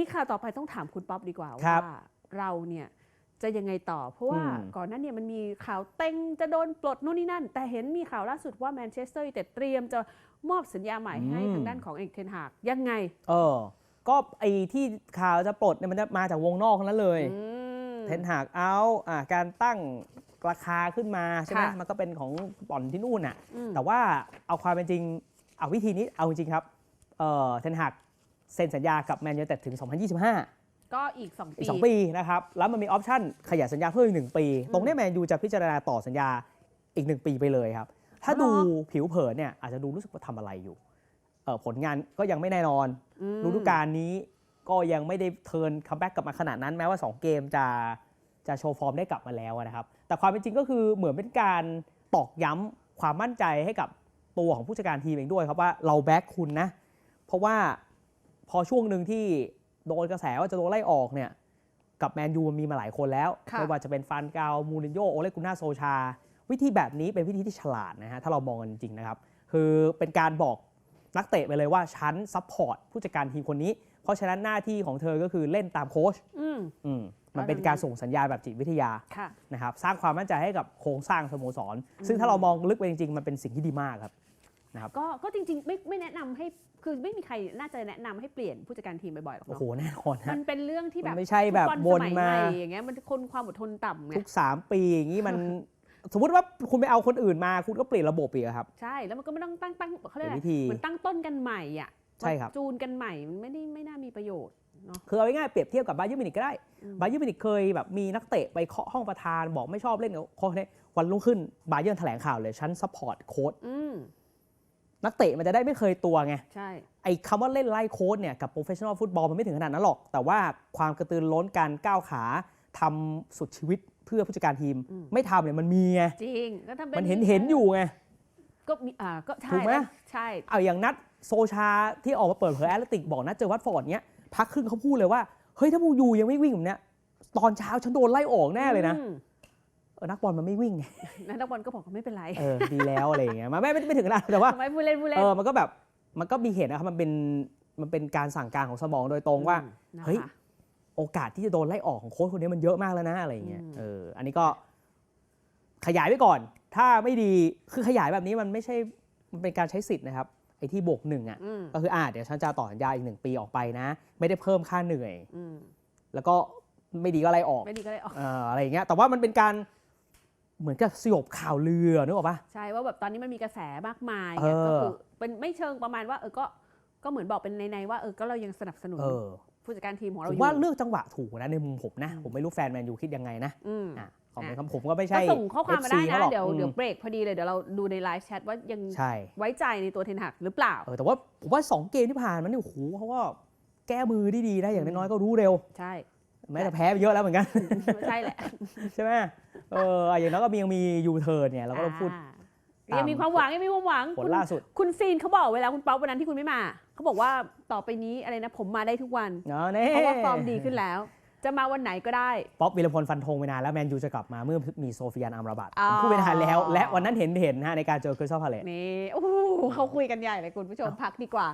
นี้ข่าวต่อไปต้องถามคุณป๊อปดีกว่าครัว่าบเราเนี่ยจะยังไงต่อ เพราะว่าอืม ก่อนหนั้นเนี่ยมันมีข่าวเต็งจะโดนปลดนู่นนี่นั่น แต่เห็นมีข่าวล่าสุดว่าแมนเชสเตอร์ยูไนเต็ดเตรียมจะมอบสัญญาใหม่ให้ทางด้านของเอกเทนหากยังไงเออ ก็ไอ้ที่ข่าวจะปลดเนี่ยมันจะมาจากวงนอกทั้งนั้นเลย อืม เทนหากเอาอ่าการตั้งราคาขึ้นมาใช่ไหมค่ะ มันก็เป็นของบ่อนที่นู่นน่ะ อืมแต่ว่าเอาความเป็นจริง เอาวิธีนี้เอาจริงๆครับเออเทนหาก เซ็นสัญญากับแมนยูไนเต็ดถึง 2025 ก็อีก 2 ปี อีก 2 ปีนะครับ แล้วมันมีออปชั่นขยายสัญญาเพิ่มอีกหนึ่งปี ตรงเนี้ยแมนยูจะพิจารณาต่อสัญญาอีก 1 ปีไปเลยครับ ถ้าอ๋อเหรดูอผิวเผินเนี่ยอาจจะดูรู้สึกว่าทำอะไรอยู่เออผลงานก็ยังไม่แน่นอน อืม ฤดูกาลนี้ก็ยังไม่ได้เทิร์นคัมแบ็กกลับมาขนาดนั้นแม้ว่า 2 เกมจะจะโชว์ฟอร์มได้กลับมาแล้วนะครับ แต่ความเป็นจริงก็คือเหมือนเป็นการตอกย้ำความมั่นใจให้กับตัวของผู้จัดการทีมเองด้วยครับว่าเราแบ็กคุณนะ เพราะว่า พอช่วงหนึ่งที่โดนกระแสว่าจะโดนไล่ออกเนี่ยกับแมนยูมันมีมาหลายคนแล้วค่ะไม่ว่าจะเป็นฟานกาวมูรินโญ่โอเลกุน่าโซชา วิธีแบบนี้เป็นวิธีที่ฉลาดนะฮะถ้าเรามองกันจริงๆนะครับ คือเป็นการบอกนักเตะไปเลยว่าฉันซัพพอร์ตผู้จัดการทีมคนนี้ เพราะฉะนั้นหน้าที่ของเธอก็คือเล่นตามโค้ชอืมอืมมันเป็นการส่งสัญญาณแบบจิตวิทยาค่ะนะครับสร้างความมั่นใจให้กับโครงสร้างสโมสร ซึ่งถ้าเรามองลึกไปจริงๆ มันเป็นสิ่งที่ดีมากครับ ก็ก็จริงๆไม่ไม่แนะนำให้คือไม่มีใครน่าจะแนะนำให้เปลี่ยนผู้จัดการทีมบ่อยๆหรอกโอ้เนาะโหแน่นอนมัฮะนเป็นเรื่องที่แบมันบไม่ใช่แบบฟุตอลวนสยมาใหอย่างเงี้ยมันคนความอดทนต่ำไงทุก 3 ปีอย่างนี้มันสมมติว่าคุณไปเอาคนอื่นมาคุณก็เปลี่ยนระบบอีกอะครับ ใช่แล้วมันก็ไม่ต้องตั้งตั้งเขาเรียกเป็นอะไรวิธีเหมือนตั้งต้นกันใหม่อะใช่ครับจูนกันใหม่มันไม่ได้ไม่น่ามีประโยชน์เนาะคือเอาง่ายๆเปรียบเทียบกับบาเยิร์นมิวนิกก็ได้อืมบาเยิร์นมิวนิกเคยแบบมีนักเตะไปเคาะห้องประธานบอกไม่ชอบเล่นกับโค้ชเนี่ยวันรุ่งขึ้นบาเยิร์นแถลงข่าวเลยฉันซัพพอร์ตโค้ชอืม นักเตะมันจะได้ไม่เคยตัวไงใช่ไอ้คำว่าเล่นไล่โค้ดเนี่ยกับโปรเฟชชั่นอลฟุตบอลมันไม่ถึงขนาดนั้นหรอก แต่ว่าความกระตือรือร้นการก้าวขาทำสุดชีวิตเพื่อผู้จัดการทีม ไม่ทำเนี่ยมันมีไงจริงก็ทำเป็นมันเห็นเห็นอยู่ไงก็มีอ่าก็ใช่ถูกไหมใช่เอาอย่างนัดโซชาที่ออกมาเปิดเผยแอตเลติกบอกนัดเจอวัตฟอร์ดเนี้ยพักครึ่งเขาพูดเลยว่าเฮ้ยถ้ามูยูยังไม่วิ่งแบบเนี้ยตอนเช้าฉันโดนไล่ออกแน่เลยนะ อืมเออนักบอลมันไม่วิ่งไงแล้วนักบอลก็บอกว่าไม่เป็นไรเออดีแล้วอะไรอย่างเงี้ยมันไม่ไม่ไม่ถึงขนาดนั้นแต่ว่าทำไมพูดเล่นพูดเล่นเออมันก็แบบมันก็มีเหตุนะครับมันเป็นมันเป็นการสั่งการของสมองโดยตรงว่านะคะเฮ้ยโอกาสที่จะโดนไล่ออกของโค้ชคนนี้มันเยอะมากแล้วนะอะไรอย่างเงี้ยอืมเอออันนี้ก็ขยายไว้ก่อน ถ้าไม่ดีคือขยายแบบนี้มันไม่ใช่มันเป็นการใช้สิทธิ์นะครับไอ้ที่บวกหนึ่งอะอืมก็คืออ่าเดี๋ยวฉันจะต่อสัญญาอีกหนึ่งปีออกไปนะ ไม่ได้เพิ่มค่าเหนื่อยอืมแล้วก็ไม่ดีก็ไล่ออกไม่ดีก็เลยออกเอ่ออะไรอย่างเงี้ยแต่ว่ามันเป็นการ เหมือนกับสยบข่าวลือนึกออกปะ ใช่ว่าแบบตอนนี้มันมีกระแสมากมายเอไงอก็คือเป็นไม่เชิงประมาณว่าเออก็ก็เหมือนบอกเป็นในๆว่าเออก็เรายังสนับสนุนเออผู้จัดการทีมของเราผอมยู่ ว่าเลือกจังหวะถูกนะในมุมผมนะ อืม ผมไม่รู้แฟนแมนยูคิดยังไงนะอืม อะของอะคำผมก็ไม่ก็ใช่ ส่งข้อความมาได้ FC นะขาหรอกเดี๋ยวอืม เดี๋ยวเบรกพอดีเลยเดี๋ยวเราดูในไลฟ์แชทว่ายังใช่ไว้ใจในตัวเทนหักหรือเปล่า เออแต่ว่าผมว่าสองเกมที่ผ่านมาเนี่ยโอ้โหเขาก็แก้มือได้ดีนะอย่างน้อยๆก็รู้เร็ว ใช่ แม้แต่แพ้ไปเยอะแล้วเหมือนกันใช่แหละ ใช่ไหม เอออย่างน้อยก็มียังมียูเทิร์นเนี่ยเราก็ต้องพูด อ่าตามยังมีความหวังยังมีความหวังผลคุณล่าสุด คุณซีนเขาบอกไว้แล้วคุณป๊อปวันนั้นที่คุณไม่มาเขาบอกว่าต่อไปนี้อะไรนะผมมาได้ทุกวัน เนาะนี่เพราะว่าฟอร์มดีขึ้นแล้ว จะมาวันไหนก็ได้ ป๊อปวิรพลฟันธงไปนานแล้วแมนยูจะกลับมาเมื่อมีโซฟิยานอัมราบัตอ๋อ ผมพูดไปนานแล้ว และวันนั้นเห็นเห็นนะฮะในการเจอคริสตัลพาเลต นี่โอ้โหเขาคุยกันใหญ่เลยคุณผู้ชมพักดีกว่า